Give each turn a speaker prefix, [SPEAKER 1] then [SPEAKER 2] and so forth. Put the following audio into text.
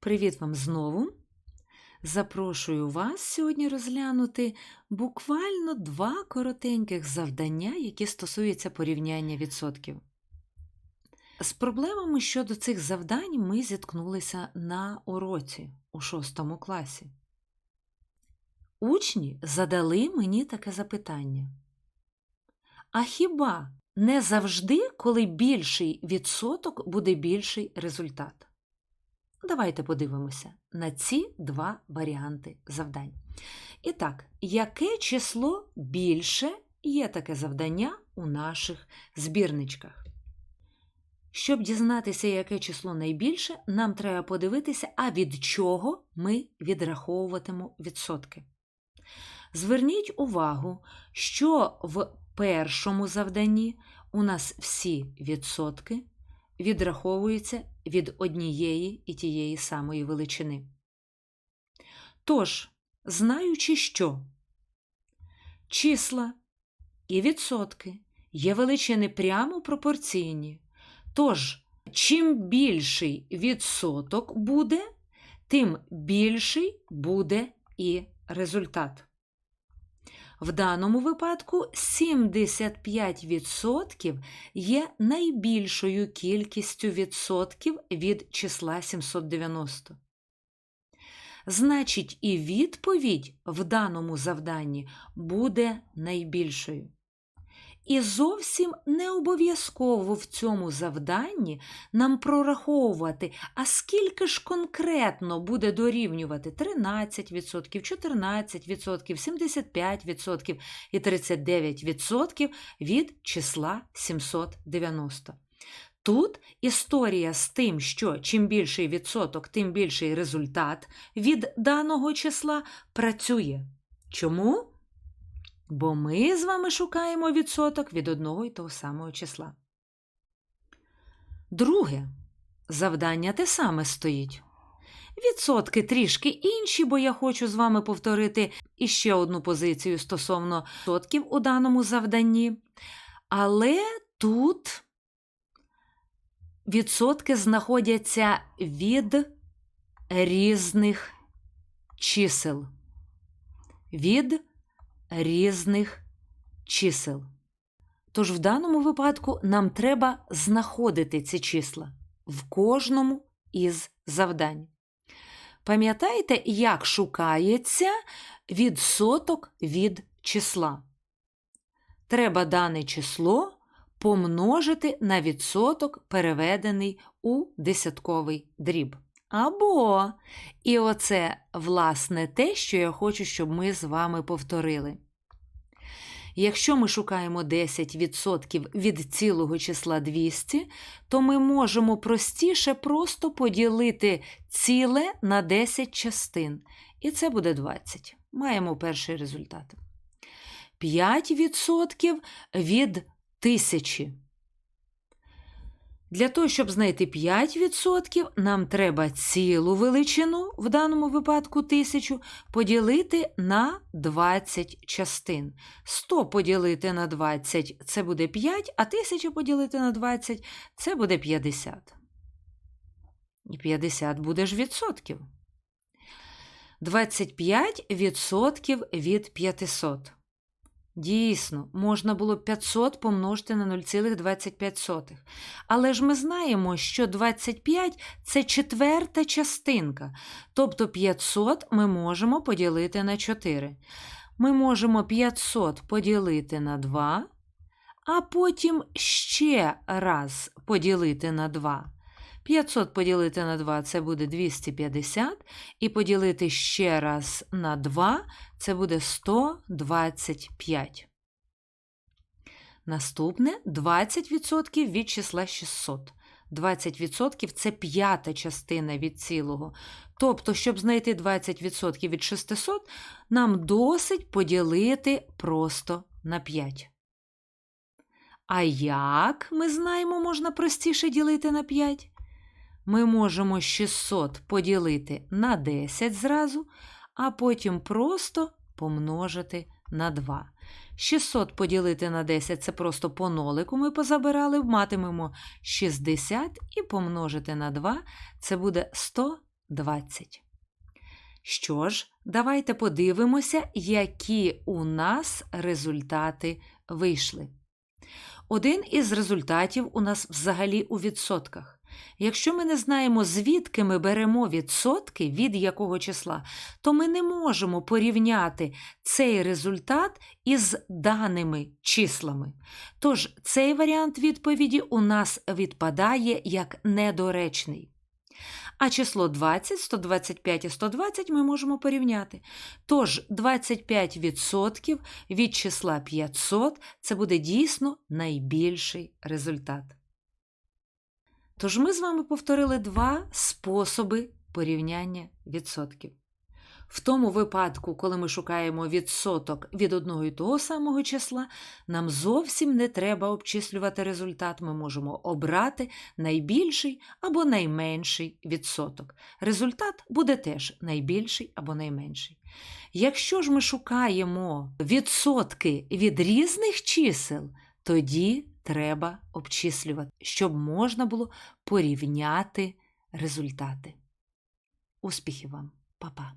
[SPEAKER 1] Привіт вам знову! Запрошую вас сьогодні розглянути буквально два коротеньких завдання, які стосуються порівняння відсотків. З проблемами щодо цих завдань ми зіткнулися на уроці у шостому класі. Учні задали мені таке запитання. А хіба не завжди, коли більший відсоток, буде більший результат? Давайте подивимося на ці два варіанти завдань. І так, яке число більше є таке завдання у наших збірничках? Щоб дізнатися, яке число найбільше, нам треба подивитися, а від чого ми відраховуватимемо відсотки. Зверніть увагу, що в першому завданні у нас всі відсотки відраховуються від однієї і тієї самої величини. Тож, знаючи, що числа і відсотки є величини прямо пропорційні, тож, чим більший відсоток буде, тим більший буде і результат. В даному випадку 75% є найбільшою кількістю відсотків від числа 790. Значить, і відповідь в даному завданні буде найбільшою. І зовсім не обов'язково в цьому завданні нам прораховувати, а скільки ж конкретно буде дорівнювати 13%, 14%, 75% і 39% від числа 790. Тут історія з тим, що чим більший відсоток, тим більший результат від даного числа працює. Чому? Бо ми з вами шукаємо відсоток від одного і того самого числа. Друге завдання те саме стоїть. Відсотки трішки інші, бо я хочу з вами повторити іще одну позицію стосовно відсотків у даному завданні. Але тут відсотки знаходяться від різних чисел. Від різних чисел. Тож в даному випадку нам треба знаходити ці числа в кожному із завдань. Пам'ятаєте, як шукається відсоток від числа? Треба дане число помножити на відсоток, переведений у десятковий дріб. Або, і оце, власне, те, що я хочу, щоб ми з вами повторили. Якщо ми шукаємо 10% від цілого числа 200, то ми можемо простіше просто поділити ціле на 10 частин. І це буде 20. Маємо перший результат. 5% від 1000. Для того, щоб знайти 5%, нам треба цілу величину, в даному випадку 1000, поділити на 20 частин. 100 поділити на 20 це буде 5, а 1000 поділити на 20 це буде 50. І 50 буде ж відсотків. 25% від 500. Дійсно, можна було 500 помножити на 0,25. Але ж ми знаємо, що 25 це четверта частинка. Тобто 500 ми можемо поділити на 4. Ми можемо 500 поділити на 2, а потім ще раз поділити на 2. 500 поділити на 2 це буде 250, і поділити ще раз на 2 це буде 125. Наступне 20% від числа 600. 20% це п'ята частина від цілого. Тобто, щоб знайти 20% від 600, нам досить поділити просто на 5. А як ми знаємо, можна простіше ділити на 5? Ми можемо 600 поділити на 10 зразу, а потім просто помножити на 2. 600 поділити на 10 це просто по нолику ми позабирали, матимемо 60 і помножити на 2 це буде 120. Що ж, давайте подивимося, які у нас результати вийшли. Один із результатів у нас взагалі у відсотках. Якщо ми не знаємо, звідки ми беремо відсотки, від якого числа, то ми не можемо порівняти цей результат із даними числами. Тож цей варіант відповіді у нас відпадає як недоречний. А число 20, 125 і 120 ми можемо порівняти. Тож 25% від числа 500 це буде дійсно найбільший результат. Тож ми з вами повторили два способи порівняння відсотків. В тому випадку, коли ми шукаємо відсоток від одного і того самого числа, нам зовсім не треба обчислювати результат. Ми можемо обрати найбільший або найменший відсоток. Результат буде теж найбільший або найменший. Якщо ж ми шукаємо відсотки від різних чисел, тоді треба обчислювати, щоб можна було порівняти результати. Успіхів вам, Па-па!